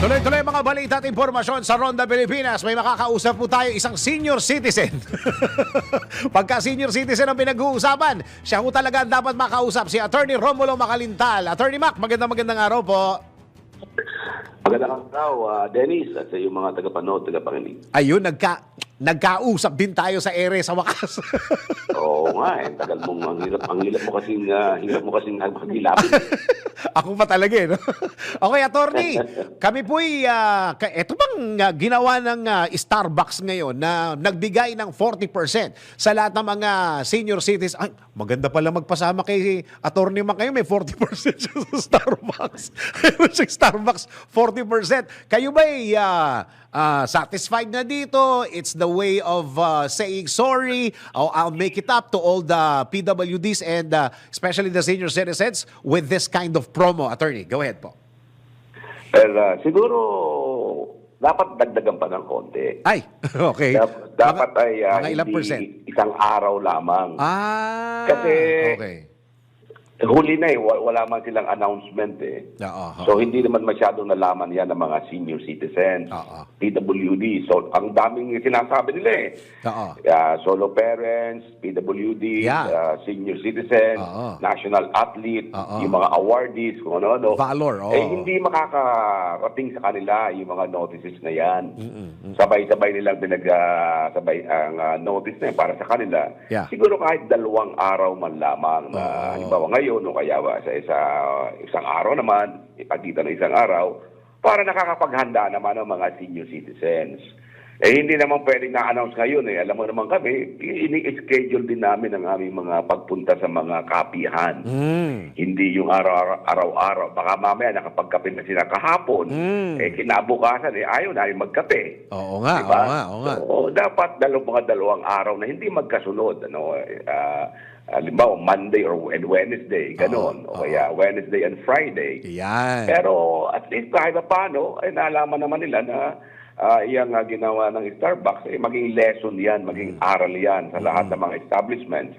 Tuloy-tuloy mga balita at impormasyon sa Ronda Pilipinas. May makakausap po tayo isang senior citizen. Pagka senior citizen ang pinag-uusapan, siya po talaga ang dapat makausap si Attorney Romulo Macalintal. Attorney Mac, magandang magandang araw po. Magandang araw, uh, Dennis, at sa iyong mga tagapanood, tagapakinig. Ayun, nagka, nagkausap din tayo sa ere sa wakas. Oo nga, eh, tagal mong ang hirap, ang hirap mo kasing, uh, hirap mo kasing maghilapin. Ako pa talaga eh. No? okay, attorney. Kami po'y, uh, ka- eto bang ah, ginawa ng ah, Starbucks ngayon na nagbigay ng 40% sa lahat ng mga senior citizens. Ay, maganda pala magpasama kay attorney Mac ngayon. May 40% siya sa Starbucks. Meron siyang Starbucks 40%. Kayo ba'y ah, ah, satisfied na dito? It's the way of ah, saying sorry. Oh, I'll make it up to all the PWDs and ah, especially the senior citizens with this kind of promo. Attorney, go ahead po. Pero uh, siguro, dapat dagdagan pa ng konti. Ay, okay. Dap- dapat Mga- ay uh, mga ilang hindi percent? isang araw lamang. Ah, Kasi- okay. Huli na eh, wa- wala man silang announcement eh. Oo, So hindi naman masyadong nalaman yan ng mga senior citizens, Oo. PWD. So ang daming sinasabi nila eh. Oo. Uh, solo parents, PWD, Yeah. uh, senior citizen, Oo. national athlete, Oo. yung mga awardees, kung ano-ano. Valor, oo. Eh hindi makakarating sa kanila yung mga notices na yan. Sabay-sabay nilang pinag ah, sabay ang ah, notice na yan para sa kanila. Yeah. Siguro kahit dalawang araw man lamang na Oo. halimbawa ngayon o kaya ba sa isa, isang araw naman, ipagkita ng isang araw, para nakakapaghanda naman ng mga senior citizens. Eh hindi naman pwedeng na-announce ngayon eh. Alam mo naman kami, ini-schedule din namin ang aming mga pagpunta sa mga kapihan. Mm. Hindi yung araw- araw-araw. Baka mamaya nakapagkape na sila kahapon. Mm. Eh kinabukasan eh ayaw namin magkape. Oo nga, Diba? oo nga, oo nga. So, dapat dalawang mga dalawang araw na hindi magkasunod. Ano, uh, halimbawa, Monday or Wednesday, ganon. Oo, o kaya Wednesday and Friday. Yan. Pero at least kahit pa paano, ay nalaman naman nila na uh, iyang uh, ginawa ng Starbucks, eh, maging lesson yan, maging Mm. aral yan sa lahat ng mga establishments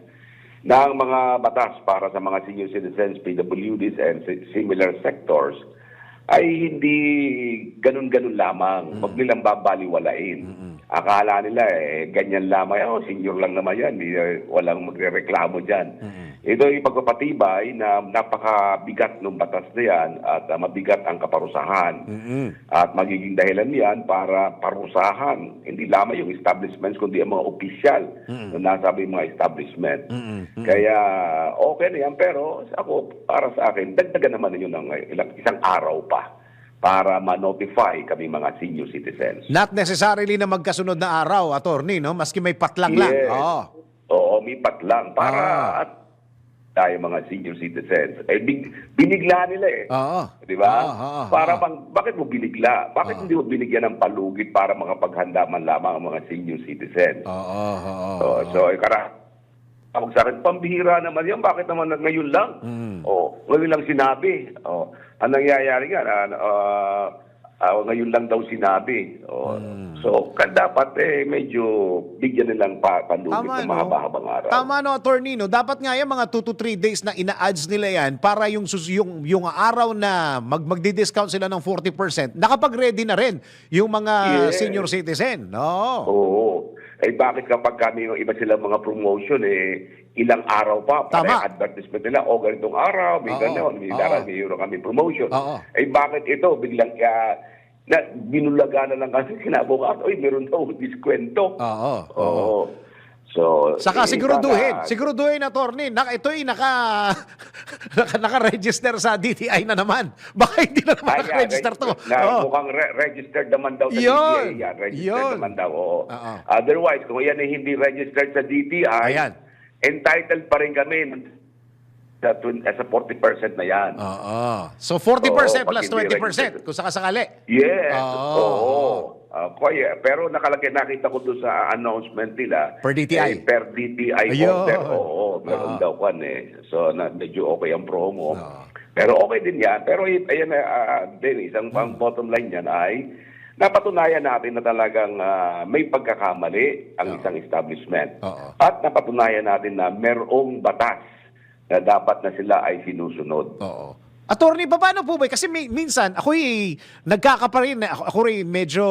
ng mga batas para sa mga senior citizens, PWDs, and si- similar sectors ay hindi ganun-ganun lamang. Huwag nilang babaliwalain. Akala nila eh, ganyan lamang. Oh, senior lang naman yan. Eh, walang magre-reklamo dyan. Ito ay pagpapatibay na napakabigat ng batas na yan at ah, mabigat ang kaparusahan. Mm-mm. At magiging dahilan yan para parusahan, hindi lamang yung establishments, kundi ang mga opisyal na nasa yung mga establishment. Mm-mm. Kaya okay na yan, pero ako, para sa akin, dagdagan naman ninyo ng ilang, isang araw pa para ma-notify kami mga senior citizens. Not necessarily na magkasunod na araw, attorney, no? Maski may patlang lang. Yes. Oo. Oo, umipat lang para Ah. at tayo mga senior citizens. Eh, big, binigla nila eh. Oo. Di ba? Oo, oo, para oo. bang, bakit mo binigla? Bakit hindi mo binigyan ng palugit para makapaghanda man lamang ang mga senior citizens? Oo, oo. So, so eh, kara, tawag sa akin, pambihira naman yan. Bakit naman na- ngayon lang? Mm. Oh, ngayon lang sinabi. Oh, ang nangyayari nga, ah, ah, ah, ngayon lang daw sinabi. Oh, Mm. So, ka- dapat eh, medyo bigyan nilang pa Tama, ng no? mahaba-habang araw. Tama no, attorney, no? Dapat nga yan, mga 2 to 3 days na ina-ads nila yan para yung, yung, yung araw na mag, magdi-discount sila ng 40%, nakapag-ready na rin yung mga Yes. senior citizen. No? Oo. Eh bakit kapag kami yung iba silang mga promotion eh ilang araw pa para Tama. advertisement nila o ganitong araw may Oo. gano'n may Oo. may euro kami promotion. Oo. Eh bakit ito biglang kaya na binulaga na lang kasi kinabukasan oy meron daw diskwento. Oo. Oo. So Saka eh, siguraduhin, sana- siguraduhin attorney, na, ito'y naka, naka, naka-register sa DTI na naman. Baka hindi na naman naka-register to. Na, Oo. Mukhang re- registered naman daw sa Yun. DTI. Yan, registered Yun. naman daw. Oo. Oo. Otherwise, kung yan ay hindi registered sa DTI, Ayan. Entitled pa rin kami sa, eh, sa 40% na yan. Oo. So 40% Oo, plus pag hindi 20% registered. kung sakasakali. Yes. Oo. Oo. Ah, kaya, pero nakalagay, nakita ko doon sa announcement nila. Per DTI. eh, per DTI Ayun. order. Oo, meron Oo. daw kwan eh. So, na, medyo okay ang promo. Oo. Pero okay din yan. Pero y- ayan, uh, Dennis, ang Hmm. bottom line yan ay napatunayan natin na talagang ah, may pagkakamali ang isang establishment. Oo. At napatunayan natin na merong batas na dapat na sila ay sinusunod. Oo. Attorney, pa- paano po ba? Kasi may, minsan, ako'y nagkakaparin, ako, ako rin medyo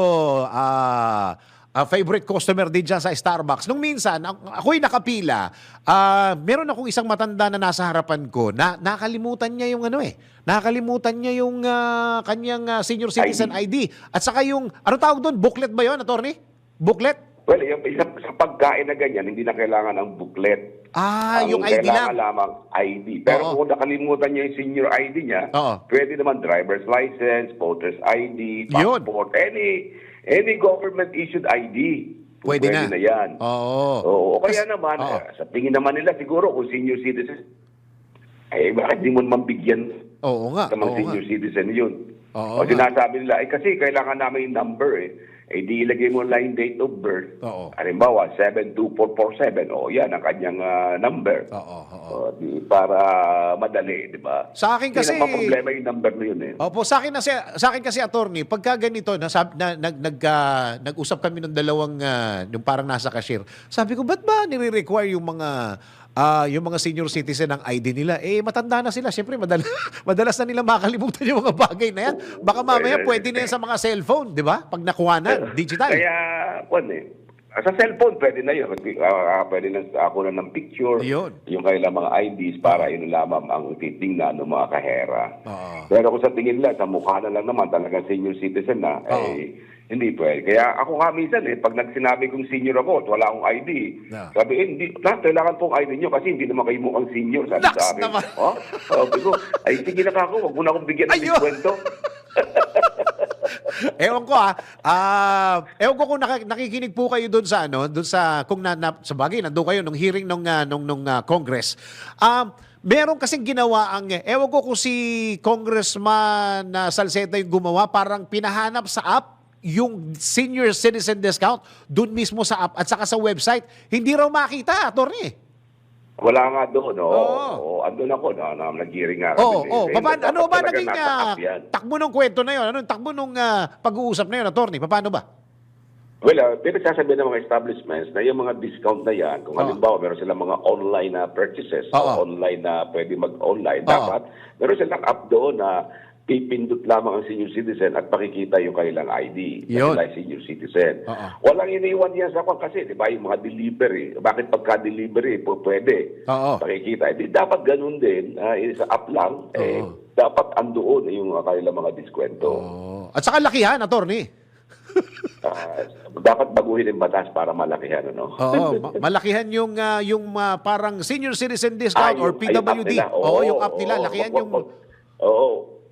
ah, ah, favorite customer din dyan sa Starbucks. Nung minsan, ako- ako'y nakapila, ah, meron akong isang matanda na nasa harapan ko, na nakalimutan niya yung ano eh, nakalimutan niya yung ah, kanyang ah, senior citizen ID. At saka yung, ano tawag doon? Booklet ba yon attorney? Booklet? Well, yung, sa, sa pagkain na ganyan, hindi na kailangan ng booklet. Ah, Ang yung ID lang. lamang ID. Pero Oo. kung nakalimutan niya yung senior ID niya, Oo. pwede naman driver's license, voter's ID, Yun. passport, any any government-issued ID. Pwede na. yan. Oo. Oo. O kaya Kas- naman, Oo. eh, sa tingin naman nila siguro kung senior citizen, eh bakit di mo naman bigyan Oo nga. sa mga oo senior nga. citizen yun? Oo o nga. sinasabi nila, eh kasi kailangan namin yung number eh. Eh di ilagay mo yung date of birth. Oo. Halimbawa, 72447. O yan ang kanyang ah, number. Oo, oo. O, di, para madali, di ba? Sa akin kasi- Hindi problema yung number na yun eh. Opo, sa akin kasi sa akin kasi attorney, pagka ganito na, na nag nag ah, nag-usap kami ng dalawang ah, yung parang nasa cashier. Sabi ko, ba't ba nire-require yung mga ah, yung mga senior citizen ng ID nila? Eh matanda na sila, syempre madalas madalas na nila makalimutan yung mga bagay na yan. Baka mamaya pwede na yan sa mga cellphone, 'di ba? Pag nakuha na digital. Kaya, kwan eh. Ah, Sa cellphone, pwede na yun. Uh, pwede na ako na ng picture. Yun. Yung kailang mga IDs para yun lamang ang titingnan ng mga kahera. Oo. Pero kung sa tingin nila, sa mukha na lang naman, talagang senior citizen na, Oo. eh, hindi pwede. Kaya ako nga minsan eh, pag nagsinabi kong senior ako at wala akong ID, Yeah. sabi, eh, hindi, na, kailangan pong ID nyo kasi hindi naman kayo mukhang senior. Sabi Naks sa akin. naman. Oh, sabi ko, ay sige na kako, wag mo na akong bigyan ng Ayun. Ewan ko ah. Ah, ewan ko kung naka- nakikinig po kayo doon sa ano, doon sa kung na, na sa bagay nandoon kayo nung hearing nung ah, nung nung ah, Congress. Um, meron kasing ginawa ang ewan ko kung si Congressman na Salceda yung gumawa, parang pinahanap sa app yung senior citizen discount doon mismo sa app at saka sa website. Hindi raw makita, attorney. Wala nga doon, no? Oo. Oo, andun ako, no? na, nag-hearing nga Oo, paano, dapat ano ba naging ah, takbo ng kwento na 'yon? Ano yung takbo nung ah, pag-uusap na 'yon, attorney? Paano ba? Well, uh, pinagsasabi ng mga establishments na yung mga discount na yan, kung Oo. halimbawa meron silang mga online na purchases, Oo. o online na pwede mag-online, Oo. dapat meron silang app doon na pipindot lamang ang senior citizen at pakikita yung kailang ID. Yun. ay senior citizen. Oo. Walang iniwan yan sa kwan kasi, di ba, yung mga delivery. Bakit pagka-delivery, po pwede Oo. pakikita. Eh, di dapat ganun din, ah, eh, sa app lang, eh, Oo. dapat andoon yung uh, kailang mga diskwento. Oh. At saka lakihan, attorney. Ah, dapat baguhin yung batas para malakihan, ano? Oo, ma- malakihan yung ah, yung ah, parang senior citizen discount Ah, or yung- ay, yung PWD. nila. Oo, yung app nila, oo. lakihan Wag- yung Oo.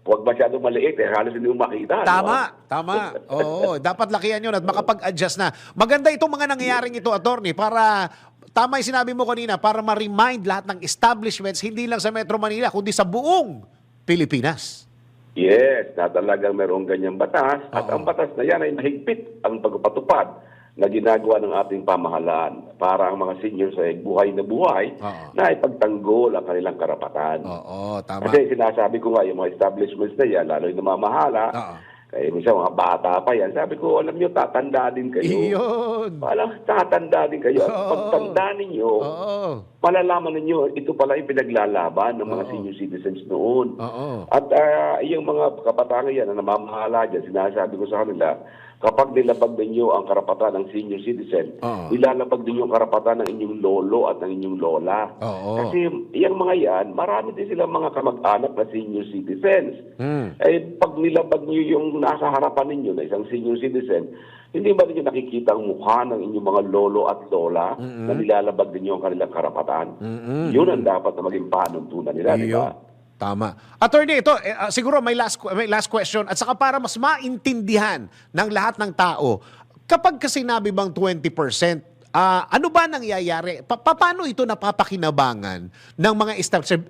Huwag masyadong maliit eh. Halos hindi mo makita. Tama, no? tama. Oo, dapat lakihan yun at makapag-adjust na. Maganda itong mga nangyayaring ito, attorney, para tama yung sinabi mo kanina, para ma-remind lahat ng establishments, hindi lang sa Metro Manila, kundi sa buong Pilipinas. Yes, na talagang merong ganyang batas. At Oo. ang batas na yan ay mahigpit ang pagpapatupad na ginagawa ng ating pamahalaan para ang mga seniors ay buhay na buhay Oo. na ipagtanggol ang kanilang karapatan. Oo, tama. Kasi sinasabi ko nga, yung mga establishments na yan, lalo yung namamahala, Oo. kaya minsan mga bata pa yan, sabi ko, alam nyo, tatanda din kayo. Iyon. Walang tatanda din kayo. At Oo. pagtanda ninyo, Oo. malalaman ninyo, ito pala yung pinaglalaban ng mga Oo. senior citizens noon. Oo. At ah, yung mga kabataan yan na namamahala dyan, sinasabi ko sa kanila, kapag nilabag ninyo ang karapatan ng senior citizen, Oo. nilalabag ninyo ang karapatan ng inyong lolo at ng inyong lola. Oo. Kasi yung mga yan, marami din silang mga kamag-anak na senior citizens. Hmm. Eh, pag nilabag niyo yung nasa harapan ninyo na isang senior citizen, hindi ba ninyo nakikita ang mukha ng inyong mga lolo at lola na nilalabag ninyo ang kanilang karapatan? Mm-mm. Yun ang dapat na maging panuntunan nila, di ba? Tama. Attorney, ito, eh, ah, siguro may last, may last question. At saka para mas maintindihan ng lahat ng tao, kapag kasi sinabi bang 20%, ah, ano ba nangyayari? Pa- pa- paano ito napapakinabangan ng mga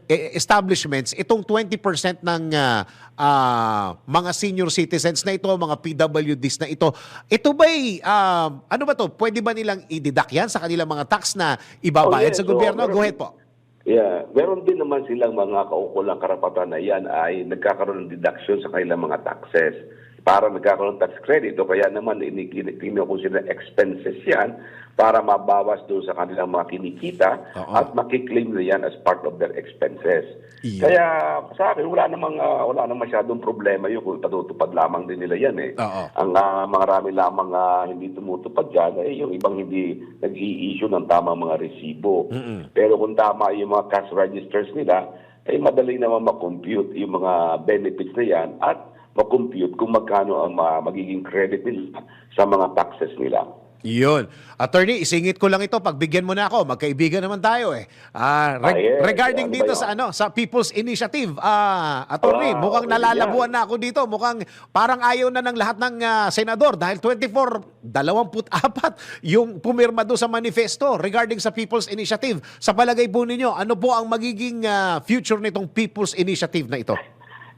eh, establishments, itong 20% ng ah, ah, mga senior citizens na ito, mga PWDs na ito? Ito ba'y, ah, ano ba to? Pwede ba nilang i-deduct yan sa kanilang mga tax na ibabayad Oh, yes. sa gobyerno? Oo, Go ahead po. Yeah, meron din naman silang mga kaukulang karapatan na yan ay nagkakaroon ng deduction sa kanilang mga taxes. para nagkakaroon ng tax credit o kaya naman kinukonsider expenses yan para mabawas doon sa kanilang mga kinikita Oo. at makiklaim na yan as part of their expenses. Iyon. Kaya sa akin, wala namang, ah, wala namang masyadong problema yun kung patutupad lamang din nila yan eh. Oo. Ang uh, marami lamang ah, hindi tumutupad dyan ay yung ibang hindi nag-i-issue ng tamang mga resibo. Pero kung tama yung mga cash registers nila, ay madali naman makompute yung mga benefits na yan at makompute kung magkano ang ma- magiging credit nila sa mga taxes nila. Yun. Attorney, isingit ko lang ito. Pagbigyan mo na ako. Magkaibigan naman tayo eh. Ah, reg- Ah, yes. regarding Ano ba dito yun? sa ano, sa People's Initiative. Ah, attorney, Ah, mukhang okay nalalabuan na ako dito. Mukhang parang ayaw na ng lahat ng ah, senador dahil 24, 24 yung pumirma doon sa manifesto regarding sa People's Initiative. Sa palagay po ninyo, ano po ang magiging ah, future nitong People's Initiative na ito?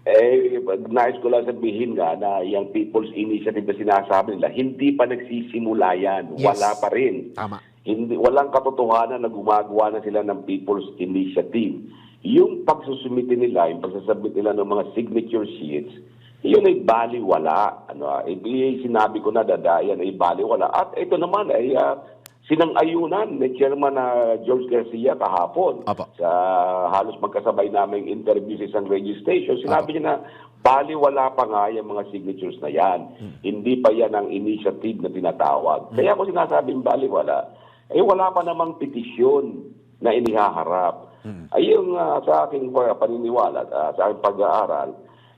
Eh, nais ko lang sabihin nga na yung People's Initiative na sinasabi nila, hindi pa nagsisimula yan. Yes. Wala pa rin. Tama. Hindi, walang katotohanan na gumagawa na sila ng People's Initiative. Yung pagsusumite nila, yung pagsasubmit nila ng mga signature sheets, yun ay baliwala. Ano, ah, eh, eh, sinabi ko na dadayan ay baliwala. At ito naman ay ah, sinang-ayunan ni Chairman na George Garcia kahapon Apo. sa halos magkasabay naming interview sa isang radio station, sinabi niya na baliwala pa nga yung mga signatures na yan. Hindi pa yan ang initiative na tinatawag. Kaya ako sinasabing baliwala, eh wala pa namang petisyon na inihaharap. Ay yung ah, sa aking uh, paniniwala, ah, sa aking pag-aaral,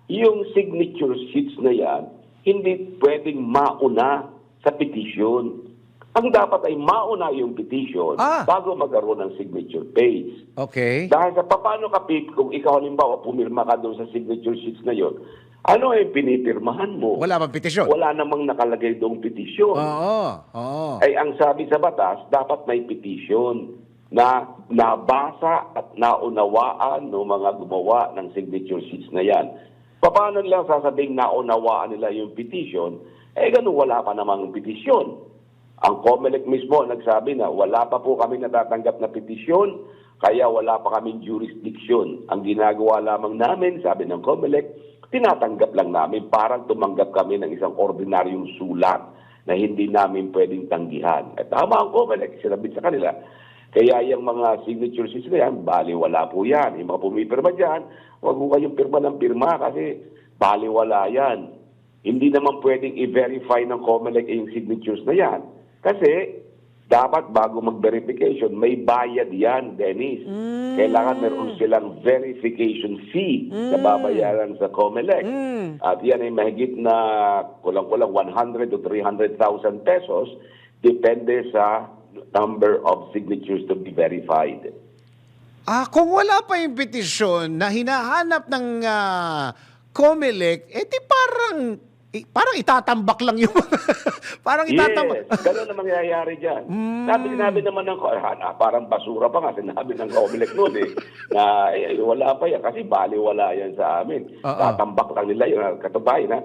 yung signature sheets na yan, hindi pwedeng mauna sa petisyon. Ang dapat ay mauna yung petition Ah. bago magkaroon ng signature page. Okay. Dahil sa paano ka, Pip, kung ikaw halimbawa pumirma ka doon sa signature sheets na yon, ano ay pinipirmahan mo? Wala bang petisyon? Wala namang nakalagay doong petisyon. Oo. Oo. Ay ang sabi sa batas, dapat may petition na nabasa at naunawaan ng mga gumawa ng signature sheets na yan. Paano nila sasabing naunawaan nila yung petition? Eh ganun wala pa namang petisyon. Ang COMELEC mismo nagsabi na wala pa po kami natatanggap na petisyon, kaya wala pa kaming jurisdiction. Ang ginagawa lamang namin, sabi ng COMELEC, tinatanggap lang namin parang tumanggap kami ng isang ordinaryong sulat na hindi namin pwedeng tanggihan. At tama ang COMELEC, sinabit sa kanila. Kaya yung mga signature sheets na yan, bali wala po yan. Yung mga pumipirma dyan, huwag po kayong pirma ng pirma kasi bali wala yan. Hindi naman pwedeng i-verify ng COMELEC yung signatures na yan. Kasi dapat bago mag-verification, may bayad yan, Dennis. Kailangan meron silang verification fee na babayaran sa COMELEC. At yan ay mahigit na kulang-kulang 100 to 300,000 pesos depende sa number of signatures to be verified. Ah, kung wala pa yung petisyon na hinahanap ng ah, COMELEC, eh di parang eh, parang itatambak lang yung parang itatambak. Yes, ganun na mangyayari dyan. Sabi, sinabi naman ng, ah, na, parang basura pa nga, sinabi ng Comelec noon eh, na eh, wala pa yan, kasi bali wala yan sa amin. Oo. Tatambak lang nila yun, katubayan na,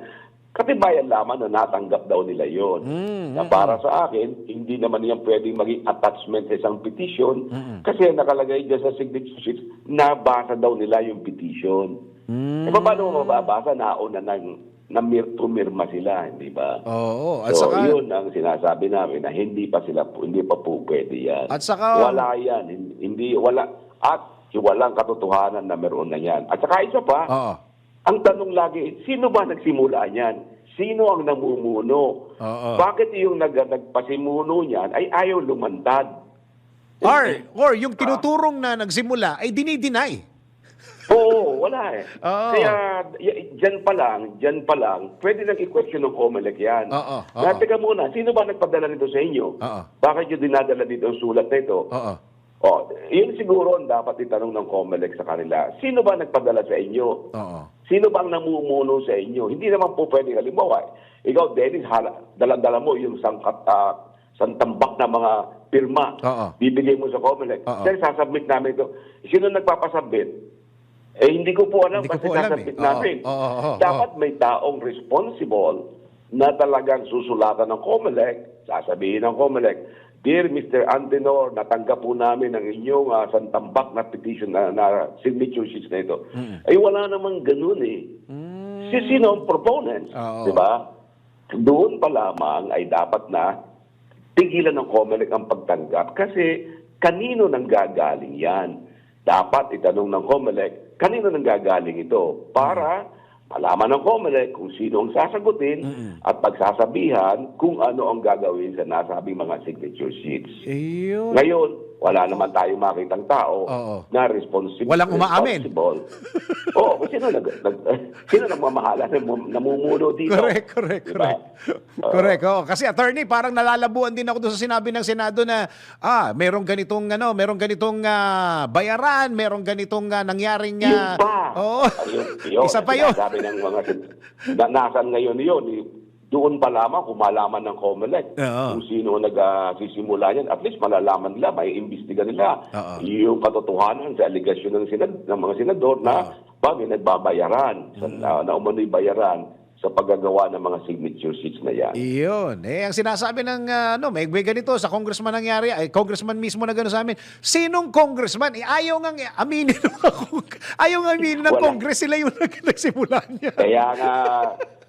katibayan lamang na natanggap daw nila yon. Na para sa akin, hindi naman yan pwedeng maging attachment sa isang petition kasi nakalagay dyan sa signature sheets, nabasa daw nila yung petition. Eh, paano mo mababasa? Nauna nang namir pumirma sila, hindi ba? Oo, at so, saka yun ang sinasabi namin na hindi pa sila hindi pa po pwede yan. At saka- wala yan, hin- hindi wala at walang katotohanan na meron na yan. At saka isa pa, Oo. ang tanong lagi, sino ba nagsimula niyan? Sino ang namumuno? Oo. Bakit yung nag, nagpasimuno niyan ay ayaw lumantad? Or, or yung tinuturong na nagsimula ay dinideny. Oo, wala eh. Oo. Kaya y- dyan pa lang, dyan pa lang, pwede nang i-question ng COMELEC yan. Oo, oo. Na, teka muna, sino ba nagpadala nito sa inyo? Oo. Bakit yung dinadala dito ang sulat na ito? Oo. Oh, yun siguro ang dapat itanong ng COMELEC sa kanila. Sino ba nagpadala sa inyo? Oo. Sino ba ang namumuno sa inyo? Hindi naman po pwede halimbawa. Ikaw, Dennis, hala, dala-dala mo yung sangkat, ah, santambak na mga pirma. Oo. Bibigay mo sa COMELEC. Oo. Then, sasubmit namin ito. Sino nagpapasubmit? Eh, hindi ko po alam Hindi kasi sasubmit eh. Namin. oo, oo, Dapat may taong responsible na talagang susulatan ng COMELEC, sasabihin ng COMELEC, Dear Mr. Antenor, natanggap po namin ang inyong ah, santambak na petition na, na signature sheets na ito. Ay wala namang ganun eh. Si sino ang proponents, Oo. di ba? Doon pa lamang ay dapat na tigilan ng COMELEC ang pagtanggap kasi kanino nang gagaling yan? Dapat itanong ng COMELEC, kanino nang gagaling ito? Para malaman ng COMELEC kung sino ang sasagutin at pagsasabihan kung ano ang gagawin sa nasabing mga signature sheets. Ayun. Ngayon, wala naman tayong makitang tao Oo. na responsible. Walang umaamin. responsible. Oo, oh, sino, nag, nag, sino nagmamahala na mum- namumuno dito? Correct, correct, Diba? correct. correct. Oh. Kasi attorney, parang nalalabuan din ako doon sa sinabi ng Senado na ah, merong ganitong ano, merong ganitong ah, bayaran, merong ganitong ah, nangyaring Yun ah, pa. Oo. Ayun, yun. Isa pa yun. Sabi ng mga na, nasan ngayon yun. Doon pa lamang kung malaman ng COMELEC Oo. kung sino nagsisimula yan. At least malalaman nila, may imbestiga nila Oo. yung katotohanan sa aligasyon ng, sinad, ng mga senador na ba may nagbabayaran, sa, Mm. na, na umano'y bayaran sa paggagawa ng mga signature sheets na yan. Iyon. Eh, ang sinasabi ng, ah, ano, may, may ganito, sa congressman nangyari, ay, congressman mismo na gano'n sa amin, sinong congressman? Eh, ayaw nga aminin ng ayaw nga aminin ng Wala. congress, sila yung nag- nagsimula niya. Kaya nga,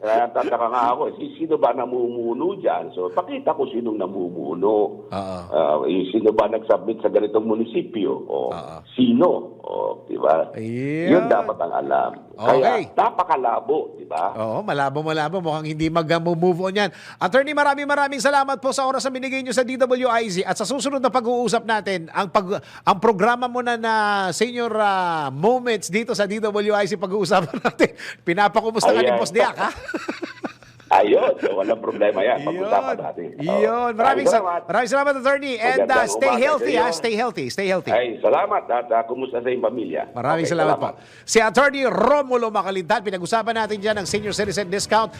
kaya tataka nga ako, si, sino ba namumuno dyan? So, pakita ko sinong namumuno. Ah, eh, sino ba nag-submit sa ganitong munisipyo? O, Oo. sino? O, di ba? Ayun. Yun dapat ang alam. Kaya, Okay. napakalabo, di ba? Oo, malabo malabo mukhang hindi mag-move on yan. Attorney, maraming maraming salamat po sa oras na binigay niyo sa DWIZ at sa susunod na pag-uusap natin, ang pag ang programa mo na na senior ah, moments dito sa DWIZ pag-uusapan natin. Pinapakumusta ka ni Ayan. Boss Diak, ha? Ayun, so walang problema yan. Pag-usapan natin. Iyon. Maraming, sa, salamat. maraming salamat, Attorney. And uh, stay healthy, ha? iyo. Stay healthy. Stay healthy. Ay, salamat at ah, kumusta sa iyong pamilya? Maraming Okay, salamat, po. Si Attorney Romulo Makalintal, pinag-usapan natin dyan ang senior citizen discount